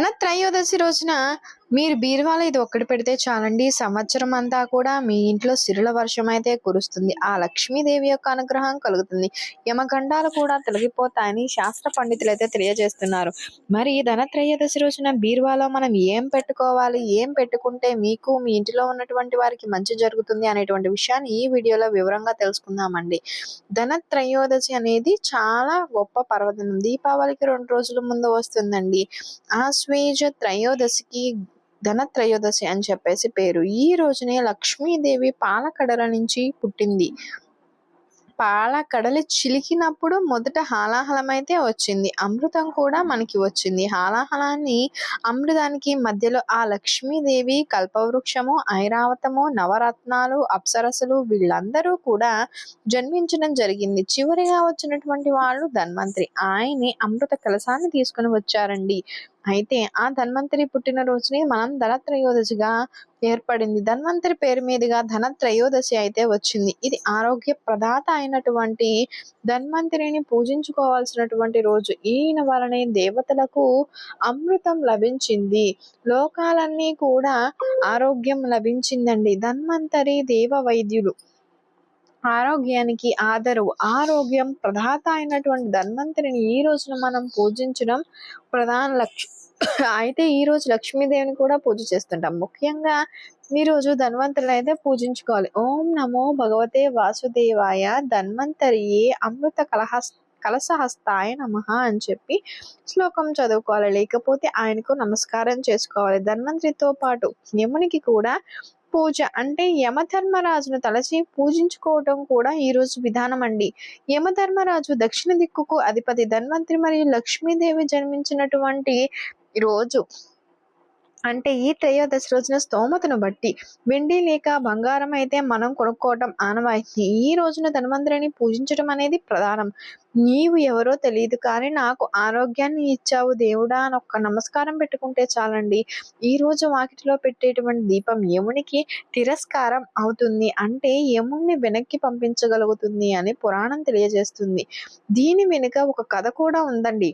మన త్రయోదశి రోజున మీరు బీరువాలో ఇది ఒక్కటి పెడితే చాలండి. సంవత్సరం అంతా కూడా మీ ఇంట్లో సిరుల వర్షం అయితే కురుస్తుంది. ఆ లక్ష్మీదేవి యొక్క అనుగ్రహం కలుగుతుంది. యమగండాలు కూడా తొలగిపోతాయని శాస్త్ర పండితులు అయితే తెలియజేస్తున్నారు. మరి ధనత్రయోదశి రోజున బీరువాలో మనం ఏం పెట్టుకోవాలి? ఏం పెట్టుకుంటే మీకు మీ ఇంటిలో ఉన్నటువంటి వారికి మంచి జరుగుతుంది అనేటువంటి విషయాన్ని ఈ వీడియోలో వివరంగా తెలుసుకుందామండి. ధనత్రయోదశి అనేది చాలా గొప్ప పర్వదినం. దీపావళికి రెండు రోజుల ముందు వస్తుందండి. ఆశ్వేజ త్రయోదశికి ధన త్రయోదశి అని చెప్పేసి పేరు. ఈ రోజునే లక్ష్మీదేవి పాలకడల నుంచి పుట్టింది. పాల కడలి చిలికినప్పుడు మొదట హాలాహలమైతే వచ్చింది. అమృతం కూడా మనకి వచ్చింది. హాలాహలాన్ని అమృతానికి మధ్యలో ఆ లక్ష్మీదేవి కల్పవృక్షము ఐరావతము నవరత్నాలు అప్సరసులు వీళ్ళందరూ కూడా జన్మించడం జరిగింది. చివరిగా వచ్చినటువంటి వాళ్ళు ధన్వంతరి. ఆయనే అమృత కలశాన్ని తీసుకుని వచ్చారండి. అయితే ఆ ధన్వంతరి పుట్టినరోజుని మనం ధనత్రయోదశిగా ఏర్పడింది. ధన్వంతరి పేరు మీదుగా ధనత్రయోదశి అయితే వచ్చింది. ఇది ఆరోగ్య ప్రదాత అయినటువంటి ధన్వంతరిని పూజించుకోవాల్సినటువంటి రోజు. ఈయన వలనే దేవతలకు అమృతం లభించింది. లోకాలన్నీ కూడా ఆరోగ్యం లభించిందండి. ధన్వంతరి దేవ వైద్యులు ఆరోగ్యానికి ఆదరవు. ఆరోగ్యం ప్రధాత అయినటువంటి ధన్వంతరిని ఈ రోజున మనం పూజించడం ప్రధాన లక్ష్యం అయితే ఈ రోజు లక్ష్మీదేవిని కూడా పూజ చేస్తుంటాం. ముఖ్యంగా ఈ రోజు ధన్వంతరిని అయితే పూజించుకోవాలి. ఓం నమో భగవతే వాసుదేవాయ ధన్వంతరియే అమృత కలహస్ కలసహస్తాయ నమ అని చెప్పి శ్లోకం చదువుకోవాలి. లేకపోతే ఆయనకు నమస్కారం చేసుకోవాలి. ధన్వంతరితో పాటు యమునికి కూడా పూజ. అంటే యమధర్మరాజును తలచి పూజించుకోవటం కూడా ఈ రోజు విధానం అండి. యమధర్మరాజు దక్షిణ దిక్కుకు అధిపతి ధన్వంతరి మరియు లక్ష్మీదేవి జన్మించినటువంటి రోజు. అంటే ఈ త్రయోదశి రోజున స్తోమతను బట్టి వెండి లేక బంగారం అయితే మనం కొనుక్కోవటం ఆనవాయితీ ఈ రోజున ధన్వంతరిని పూజించడం అనేది ప్రధానం. నీవు ఎవరో తెలియదు కానీ నాకు ఆరోగ్యాన్ని ఇచ్చావు దేవుడా అని ఒక్క నమస్కారం పెట్టుకుంటే చాలండి. ఈ రోజు వాకిటిలో పెట్టేటువంటి దీపం యమునికి తిరస్కారం అవుతుంది. అంటే యముణ్ణి వెనక్కి పంపించగలుగుతుంది అని పురాణం తెలియజేస్తుంది. దీని వెనుక ఒక కథ కూడా ఉందండి.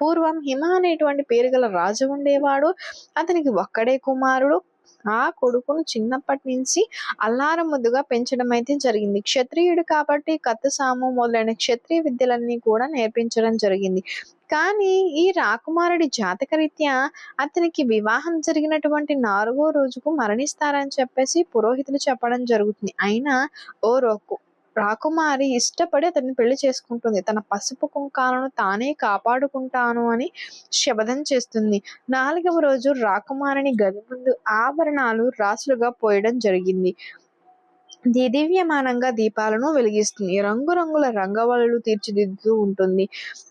పూర్వం హిమ అనేటువంటి పేరు గల రాజు ఉండేవాడు. అతనికి ఒక్కడే కుమారుడు. ఆ కొడుకును చిన్నప్పటి నుంచి అల్లారం ముద్దుగా పెంచడం అయితే జరిగింది. క్షత్రియుడు కాబట్టి కత్తుసాము మొదలైన క్షత్రియ విద్యలన్నీ కూడా నేర్పించడం జరిగింది. కానీ ఈ రాకుమారుడి జాతకరీత్యా అతనికి వివాహం జరిగినటువంటి నాలుగో రోజుకు మరణిస్తారని చెప్పేసి పురోహితులు చెప్పడం జరుగుతుంది. అయినా ఓ roku రాకుమారి ఇష్టపడి అతన్ని పెళ్ళి చేసుకుంటుంది. తన పసుపు కుంకాలను తానే కాపాడుకుంటాను అని శపథం చేస్తుంది. నాలుగవ రోజు రాకుమారిని గది ముందు ఆభరణాలు రాసులుగా పోయడం జరిగింది. దివ్యమానంగా దీపాలను వెలిగిస్తుంది. రంగురంగుల రంగవల్లులు తీర్చిదిద్దుతూ ఉంటుంది.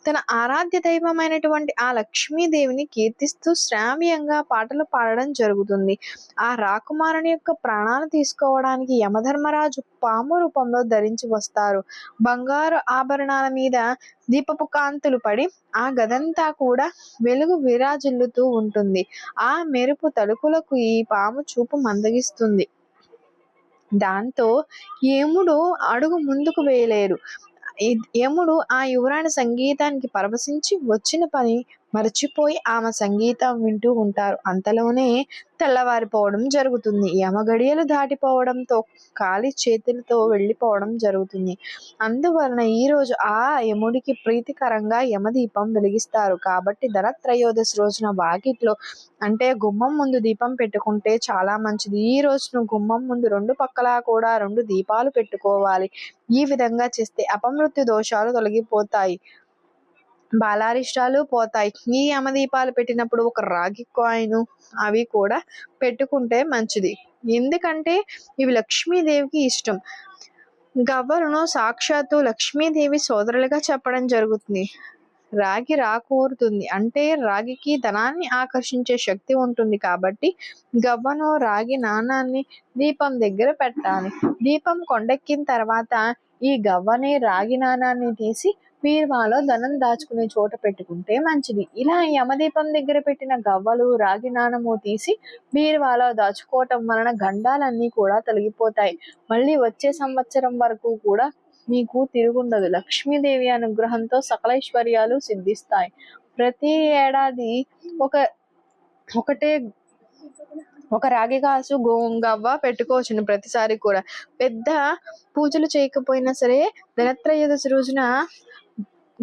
తన ఆరాధ్య దైవమైనటువంటి ఆ లక్ష్మీదేవిని కీర్తిస్తూ శ్రావ్యంగా పాటలు పాడడం జరుగుతుంది. ఆ రాకుమారుని యొక్క ప్రాణాలు తీసుకోవడానికి యమధర్మరాజు పాము రూపంలో ధరించి వస్తారు. బంగారు ఆభరణాల మీద దీపపు కాంతులు పడి ఆ గదంతా కూడా వెలుగు విరాజిల్లుతూ ఉంటుంది. ఆ మెరుపు తలుపులకు ఈ పాము చూపు మందగిస్తుంది. దాంతో యముడు అడుగు ముందుకు వేయలేరు. యముడు ఆ యువరాణి సంగీతానికి పరవశించి వచ్చిన పని మర్చిపోయి ఆమె సంగీతం వింటూ ఉంటారు. అంతలోనే తెల్లవారిపోవడం జరుగుతుంది. యమగడియలు దాటిపోవడంతో ఖాళీ చేతులతో వెళ్ళిపోవడం జరుగుతుంది. అందువలన ఈ రోజు ఆ యముడికి ప్రీతికరంగా యమదీపం వెలిగిస్తారు. కాబట్టి ధనత్రయోదశి రోజున వాకిట్లో అంటే గుమ్మం ముందు దీపం పెట్టుకుంటే చాలా మంచిది. ఈ రోజును గుమ్మం ముందు రెండు పక్కలా కూడా రెండు దీపాలు పెట్టుకోవాలి. ఈ విధంగా చేస్తే అపమృత్యు దోషాలు తొలగిపోతాయి. బాలారిష్టాలు పోతాయి. ఈ యమదీపాలు పెట్టినప్పుడు ఒక రాగి కాయిన్ అవి కూడా పెట్టుకుంటే మంచిది. ఎందుకంటే ఇవి లక్ష్మీదేవికి ఇష్టం. గవ్వలను సాక్షాత్తు లక్ష్మీదేవి సోదరులుగా చెప్పడం జరుగుతుంది. రాగి రాకూరుతుంది. అంటే రాగికి ధనాన్ని ఆకర్షించే శక్తి ఉంటుంది కాబట్టి గవ్వను రాగి నాణాన్ని దీపం దగ్గర పెట్టాలి. దీపం కొండెక్కిన తర్వాత ఈ గవ్వని రాగి నాణాన్ని తీసి బీర్వాలో ధనం దాచుకునే చోట పెట్టుకుంటే మంచిది. ఇలా యమదీపం దగ్గర పెట్టిన గవ్వలు రాగి నాణము తీసి బీర్వాలో దాచుకోవటం వలన గండాలన్నీ కూడా తొలగిపోతాయి. మళ్ళీ వచ్చే సంవత్సరం వరకు కూడా మీకు తిరుగుండదు. లక్ష్మీదేవి అనుగ్రహంతో సకలైశ్వర్యాలు సిద్ధిస్తాయి. ప్రతి ఏడాది ఒక ఒకటే ఒక రాగి కాసు గోంగవ్వ పెట్టుకోవచ్చును ప్రతిసారి కూడా. పెద్ద పూజలు చేయకపోయినా సరే ధనత్రయోదశి రోజున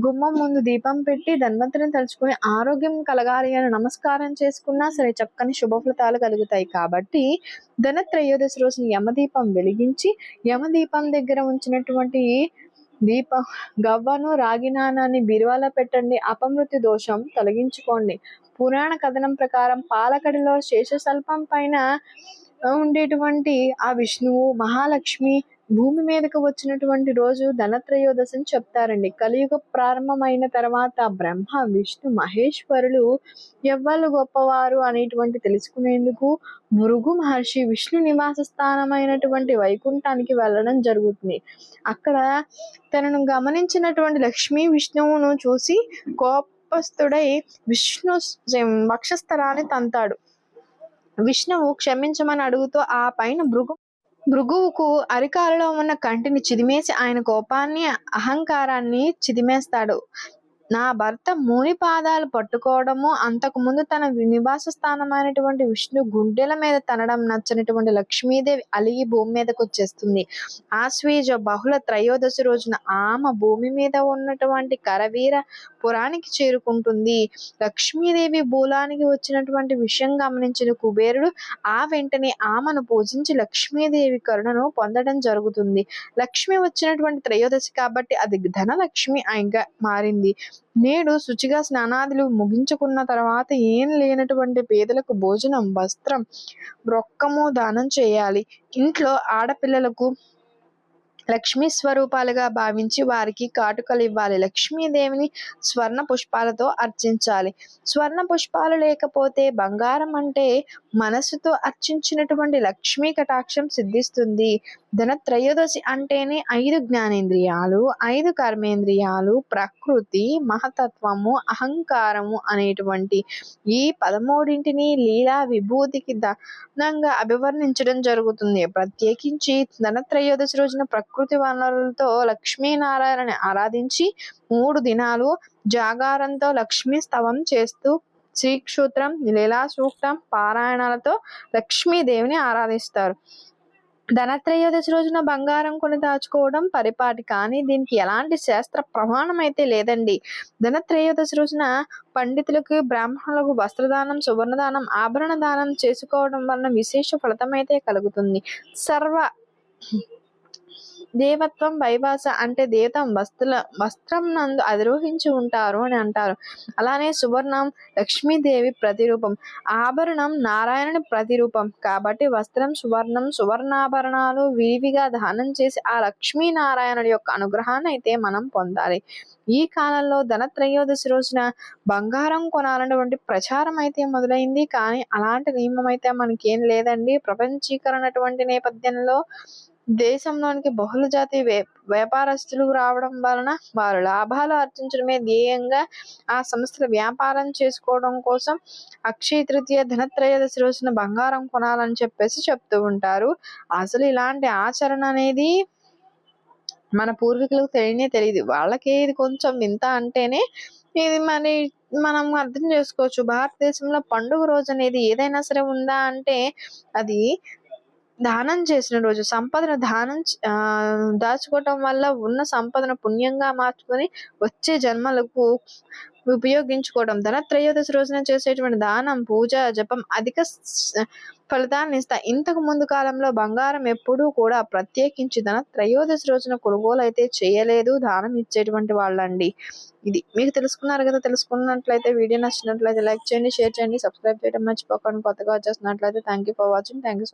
గుమ్మం ముందు దీపం పెట్టి ధన్వంతరిని తలుచుకుని ఆరోగ్యం కలగాలి అని నమస్కారం చేసుకున్నా సరే చక్కని శుభఫలితాలు కలుగుతాయి. కాబట్టి ధనత్రయోదశి రోజున యమదీపం వెలిగించి యమదీపం దగ్గర ఉంచినటువంటి దీప గవ్వను రాగినానాన్ని బీరువాలో పెట్టండి. అపమృతి దోషం తొలగించుకోండి. పురాణ కథనం ప్రకారం పాలకడిలో శేషశల్పం పైన ఉండేటువంటి ఆ విష్ణువు మహాలక్ష్మి భూమి మీదకు వచ్చినటువంటి రోజు ధనత్రయోదశి అని చెప్తారండి. కలియుగ ప్రారంభమైన తర్వాత బ్రహ్మ విష్ణు మహేశ్వరులు ఎవ్వరు గొప్పవారు అనేటువంటి తెలుసుకునేందుకు మురుగు మహర్షి విష్ణు నివాస స్థానమైనటువంటి వైకుంఠానికి వెళ్ళడం జరుగుతుంది. అక్కడ తనను గమనించినటువంటి లక్ష్మీ విష్ణువును చూసి కోపస్థుడై విష్ణు వక్షస్థలాన్ని తంతాడు. విష్ణువు క్షమించమని అడుగుతూ ఆ పైన భృగు భృగువుకు అరికాలలో ఉన్న కంటిని చిదిమేసి ఆయన కోపాన్ని అహంకారాన్ని చిదిమేస్తాడు. నా భర్త ముని పాదాలు పట్టుకోవడము అంతకుముందు తన నివాస స్థానమైనటువంటి విష్ణు గుండెల మీద తనడం నచ్చనటువంటి లక్ష్మీదేవి అలిగి భూమి మీదకు వచ్చేస్తుంది. ఆశ్వీజ బహుళ త్రయోదశి రోజున ఆమె భూమి మీద ఉన్నటువంటి కరవీర పురానికి చేరుకుంటుంది. లక్ష్మీదేవి భూలానికి వచ్చినటువంటి విషయం గమనించిన కుబేరుడు ఆ వెంటనే ఆమెను పూజించి లక్ష్మీదేవి కరుణను పొందడం జరుగుతుంది. లక్ష్మి వచ్చినటువంటి త్రయోదశి కాబట్టి అది ధనలక్ష్మి ఆయనగా మారింది. నేడు శుచిగా స్నానాదులు ముగించుకున్న తర్వాత ఏం లేనటువంటి పేదలకు భోజనం వస్త్రం రొక్కము దానం చేయాలి. ఇంట్లో ఆడపిల్లలకు లక్ష్మీ స్వరూపాలుగా భావించి వారికి కాటుకలు ఇవ్వాలి. లక్ష్మీదేవిని స్వర్ణ పుష్పాలతో అర్చించాలి. స్వర్ణ పుష్పాలు లేకపోతే బంగారం అంటే మనసుతో అర్చించినటువంటి లక్ష్మీ కటాక్షం సిద్ధిస్తుంది. ధన త్రయోదశి అంటేనే ఐదు జ్ఞానేంద్రియాలు ఐదు కర్మేంద్రియాలు ప్రకృతి మహతత్వము అహంకారము అనేటువంటి ఈ పదమూడింటిని లీలా విభూతికి దానంగా అభివర్ణించడం జరుగుతుంది. ప్రత్యేకించి ధనత్రయోదశి రోజున ప్రకృతి వనరులతో లక్ష్మీనారాయణని ఆరాధించి మూడు దినాలు జాగారంతో లక్ష్మీ స్తవం చేస్తూ శ్రీక్షూత్రం లీలా సూక్తం పారాయణాలతో లక్ష్మీదేవిని ఆరాధిస్తారు. ధనత్రయోదశి రోజున బంగారం కొని దాచుకోవడం పరిపాటి కానీ దీనికి ఎలాంటి శాస్త్ర ప్రమాణం అయితే లేదండి. ధనత్రయోదశి రోజున పండితులకు బ్రాహ్మణులకు వస్త్రదానం సువర్ణదానం ఆభరణ దానం చేసుకోవడం వలన విశేష ఫలితం అయితే కలుగుతుంది. సర్వ దేవత్వం వైభాష అంటే దేవతం వస్త్ర వస్త్రం నందు అధిరోహించి ఉంటారు అని అంటారు. అలానే సువర్ణం లక్ష్మీదేవి ప్రతిరూపం ఆభరణం నారాయణుని ప్రతిరూపం. కాబట్టి వస్త్రం సువర్ణం సువర్ణాభరణాలు విరివిగా దానం చేసి ఆ లక్ష్మీనారాయణుడి యొక్క అనుగ్రహాన్ని అయితే మనం పొందాలి. ఈ కాలంలో ధనత్రయోదశి రోజున బంగారం కొనాలన్నటువంటి ప్రచారం అయితే మొదలైంది. కానీ అలాంటి నియమం అయితే మనకేం లేదండి. ప్రపంచీకరణ నేపథ్యంలో దేశంలోనికి బహుళ జాతి వే వ్యాపారస్తులు రావడం వలన వారు లాభాలు ఆర్జించడమే ధ్యేయంగా ఆ సంస్థలు వ్యాపారం చేసుకోవడం కోసం అక్షయ తృతీయ ధనత్రయోదశి రోజున బంగారం కొనాలని చెప్పేసి చెప్తూ ఉంటారు. అసలు ఇలాంటి ఆచరణ అనేది మన పూర్వీకులకు తెలియనే తెలియదు వాళ్ళకి ఇది కొంచెం వింత అంటేనే ఇది మరి మనం అర్థం చేసుకోవచ్చు. భారతదేశంలో పండుగ రోజు అనేది ఏదైనా సరే ఉందా అంటే అది దానం చేసిన రోజు సంపదను దానం దాచుకోవటం వల్ల ఉన్న సంపదను పుణ్యంగా మార్చుకొని వచ్చే జన్మలకు ఉపయోగించుకోవడం ధన త్రయోదశి రోజున చేసేటువంటి దానం పూజ జపం అధిక ఫలితాన్ని ఇస్తాయి. ఇంతకు ముందు కాలంలో బంగారం ఎప్పుడూ కూడా ప్రత్యేకించి ధన త్రయోదశి రోజున కొనుగోలు అయితే చేయలేదు దానం ఇచ్చేటువంటి వాళ్ళండి. ఇది మీకు తెలుసుకున్నారు కదా తెలుసుకున్నట్లయితే వీడియో నచ్చినట్లయితే లైక్ చేయండి షేర్ చేయండి సబ్స్క్రైబ్ చేయడం మర్చిపోకండి. కొత్తగా వచ్చేసినట్లయితే thank you for watching. Thank you